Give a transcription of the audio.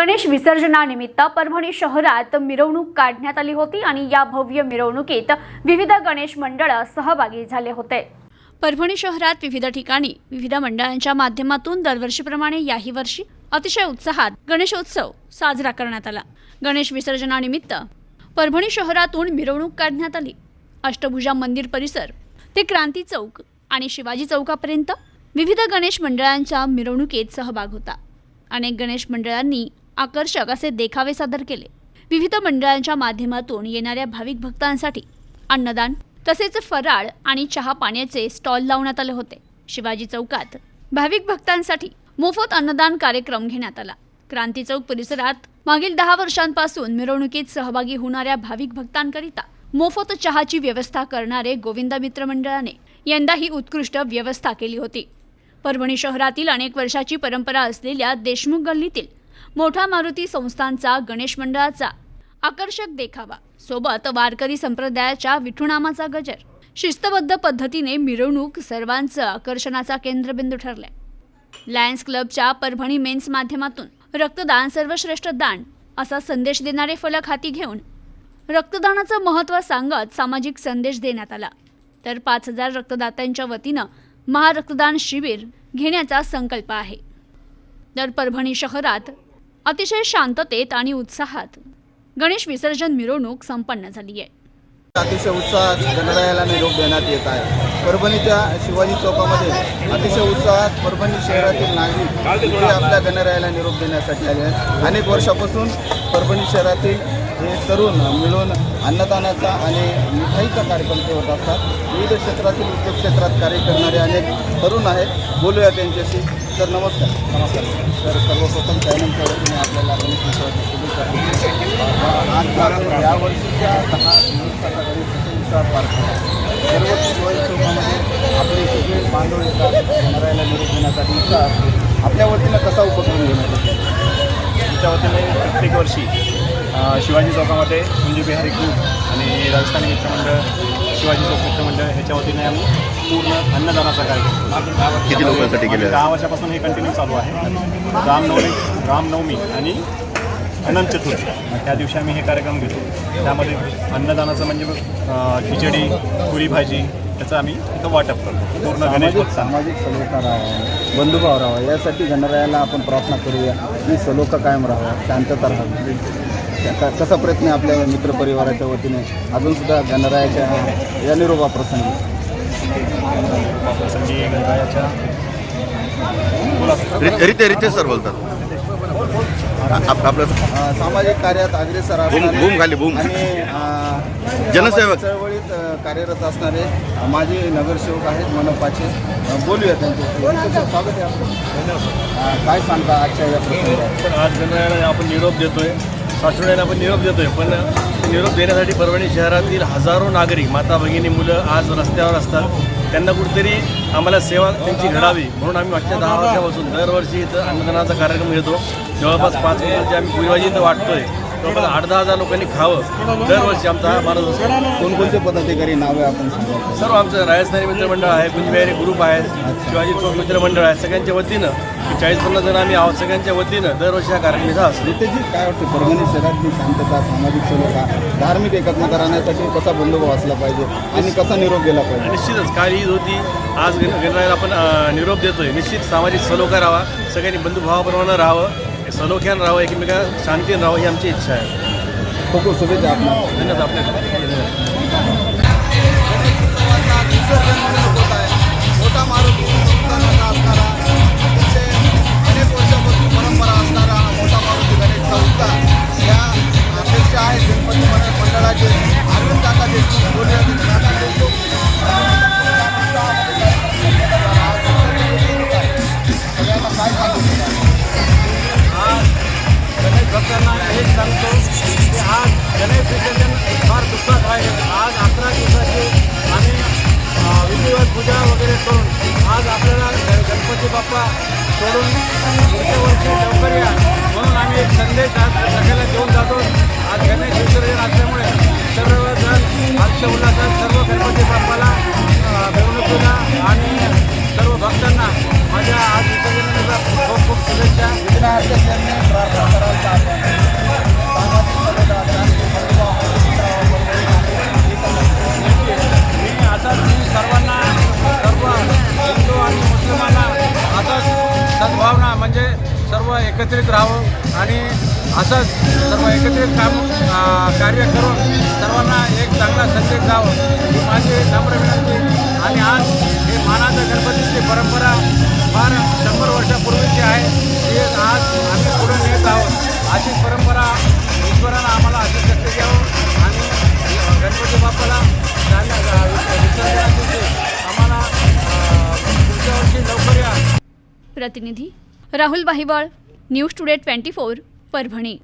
गणेश विसर्जनानिमित्त परभणी शहरात मिरवणूक काढण्यात आली होती आणि या भव्य मिरवणुकीत विविध गणेश मंडळ सहभागी झाले होते. परभणी शहरात विविध ठिकाणी विविध मंडळांच्या माध्यमातून दरवर्षीप्रमाणे याही वर्षी अतिशय उत्साहात गणेशोत्सव साजरा करण्यात आला. गणेश विसर्जनानिमित्त परभणी शहरातून मिरवणूक काढण्यात आली. अष्टभुजा मंदिर परिसर ते क्रांती चौक आणि शिवाजी चौकापर्यंत विविध गणेश मंडळांच्या मिरवणुकीत सहभाग होता. अनेक गणेश मंडळांनी आकर्षक असे देखावे सादर केले. विविध मंडळांच्या माध्यमातून येणाऱ्या भाविक भक्तांसाठी अन्नदान तसेच फराळ आणि चहा पाण्याचे स्टॉल लावण्यात आले होते. शिवाजी चौकात भाविक भक्तांसाठी मोफत अन्नदान कार्यक्रम घेण्यात आला. क्रांती चौक परिसरात मागील दहा वर्षांपासून मिरवणुकीत सहभागी होणाऱ्या भाविक भक्तांकरिता मोफत चहाची व्यवस्था करणारे गोविंदा मित्र मंडळाने यंदा ही उत्कृष्ट व्यवस्था केली होती. परभणी शहरातील अनेक वर्षाची परंपरा असलेल्या देशमुख गल्लीतील मोठा मारुती संस्थांचा गणेश मंडळाचा आकर्षक देखावा. सोबत वारकरी संप्रदायाच्या विठुनामाचा गजर. शिस्तबद्ध पद्धतीने मिरवणूक सर्वांचं आकर्षणाचा केंद्रबिंदू ठरलाय. लायन्स क्लबच्या परभणी मेन्स माध्यमातून रक्तदान सर्वश्रेष्ठ दान असा संदेश देणारे फलक हाती घेऊन रक्तदानाचं महत्त्व सांगत सामाजिक संदेश देण्यात आला. तर पाच हजार रक्तदात्यांच्या वतीनं महारक्तदान शिबिर घेण्याचा संकल्प आहे. तर परभणी शहरात अतिशय शांततेत आणि उत्साहात. गणेश विसर्जन मिरवणूक संपन्न झाली आहे. अतिशय उत्साहात गणरायाला निरोप देण्यात येत आहे. परभणीच्या शिवाजी चौकामध्ये अतिशय उत्साहात परभणी शहरातील नागरिक आपल्या गणरायाला निरोप देण्यासाठी आले आहेत. अनेक वर्षापासून परभणी शहरातील हे तरुण मिळून अन्नदानाचा आणि मिठाईचा कार्यक्रम ते होत असतात. विविध क्षेत्रातील उद्योग क्षेत्रात कार्य करणारे अनेक तरुण आहेत. बोलूया त्यांच्याशी. तर नमस्कार. नमस्कार. तर सर्वप्रथम चॅनलच्या वतीने आपल्याला शुभेच्छा या वर्षीच्या दहा दिवसाचा गणेश उत्सव पार शिवाजी चौकामध्ये आपले सगळे बांधव येतात. गणरायाला निरोप देण्यासाठी असते. आपल्या वतीनं कसा उपक्रम घेण्यात येतो? आमच्या वतीने प्रत्येक वर्षी शिवाजी चौकामध्ये कुंजी बिहारी ग्रुप आणि राजस्थानी मित्रमंडळ शिवाजी चौक मित्रमंडळ ह्याच्या वतीने आम्ही पूर्ण अन्नदानाचा कार्यक्रम किती लोकांसाठी केले दहा वर्षापासून हे कंटिन्यू चालू आहे. रामनवमी रामनवमी आणि अनंत चतुर्थी. त्या दिवशी आम्ही हे कार्यक्रम घेतो. त्यामध्ये अन्नदानाचं म्हणजे खिचडी पुरी भाजी त्याचं आम्ही इथं वाटप करतो. पूर्ण गणेश सामाजिक सलोखा राहावा. बंधुभाव राहावा. यासाठी गणरायाला आपण प्रार्थना करूया की सलोखा कायम राहावा. शांतता राहावी. त्याचा कसा प्रयत्न आहे आपल्या मित्रपरिवाराच्या वतीने? अजूनसुद्धा गणरायाच्या या निरोबा प्रसंगी. संजय गणरायाच्या. रिते सर बोलतात. आप- आपलं सामाजिक कार्यात अग्रेसर असणारे बूम खाली बूम आणि जनसेवक. चळवळीत कार्यरत असणारे माजी नगरसेवक आहेत मनपाचे बोलूया त्यांचं स्वागत आहे काय सांगता आजच्या या आज गणरायाला आपण निरोप देतोय. सासुड्याला आपण निरोप देतोय पण निरोप देण्यासाठी परभणी शहरातील हजारो नागरिक माता भगिनी मुलं आज रस्त्यावर असतात. त्यांना कुठेतरी आम्हाला सेवा त्यांची घडावी म्हणून आम्ही मागच्या दहा वर्षापासून दरवर्षी इथं अन्नदानाचा कार्यक्रम घेतो. जवळपास पाच किलोची आम्ही पुरीभाजी इथं वाटतोय. जवळपास आठ दहा हजार लोकांनी खावं. दरवर्षी आमचा हा माणूस असतो. कोणकोणते पदाधिकारी नावे आपण सर्व आमचं राजस्थानी मित्रमंडळ आहे कुंजबिहारी ग्रुप आहे शिवाजी चौक मित्रमंडळ आहे सगळ्यांच्या वतीनं चाळीस पन्नास जण आम्ही आहोत सगळ्यांच्या वतीनं दरवर्षी हा कार्यक्रम इथं असतो. नितेशजी काय वाटतं परभणी शहरातली शांतता सामाजिक सलोखा धार्मिक एकत्रित राहण्यासाठी कसा बंदोबस्त असला पाहिजे आणि कसा निरोप गेला पाहिजे? निश्चितच काल ईद होती आज गण गणरायाला आपण निरोप देतोय. निश्चित सामाजिक सलोखा राहावा सगळ्यांनी बंधुभावाप्रमाणे राहावं. सलोख्यानं राहावं एकमेका शांतीनं राहावं ही आमची इच्छा आहे खूप खूप शुभेच्छा आपल्याला धन्यवाद आपल्या सोडून पुढच्या वर्षी लवकर या. म्हणून आम्ही एक संदेश आज सगळ्याला घेऊन जातो. आज गणेश विसर्जन असल्यामुळे सर्वजण हर्ष उल्हासात सर्व गणपती एकत्रित राहावं आणि असंच सर्व एकत्रित काम कार्य करून सर्वांना एक चांगला संदेश द्यावं. ही माझी नम्र विनंती आणि आज हे मानाचा गणपतीची परंपरा फार शंभर वर्षापूर्वीची आहे. ती आज आम्ही पुढे नेत आहोत. अशी परंपरा ईश्वरानं आम्हाला अशी शक्ती द्यावं आणि गणपती बाप्पाला विसर्जनाची आम्हाला पुढच्या वर्षी लवकर या. प्रतिनिधी Rahul Bahiwal news today twenty four Parbhani.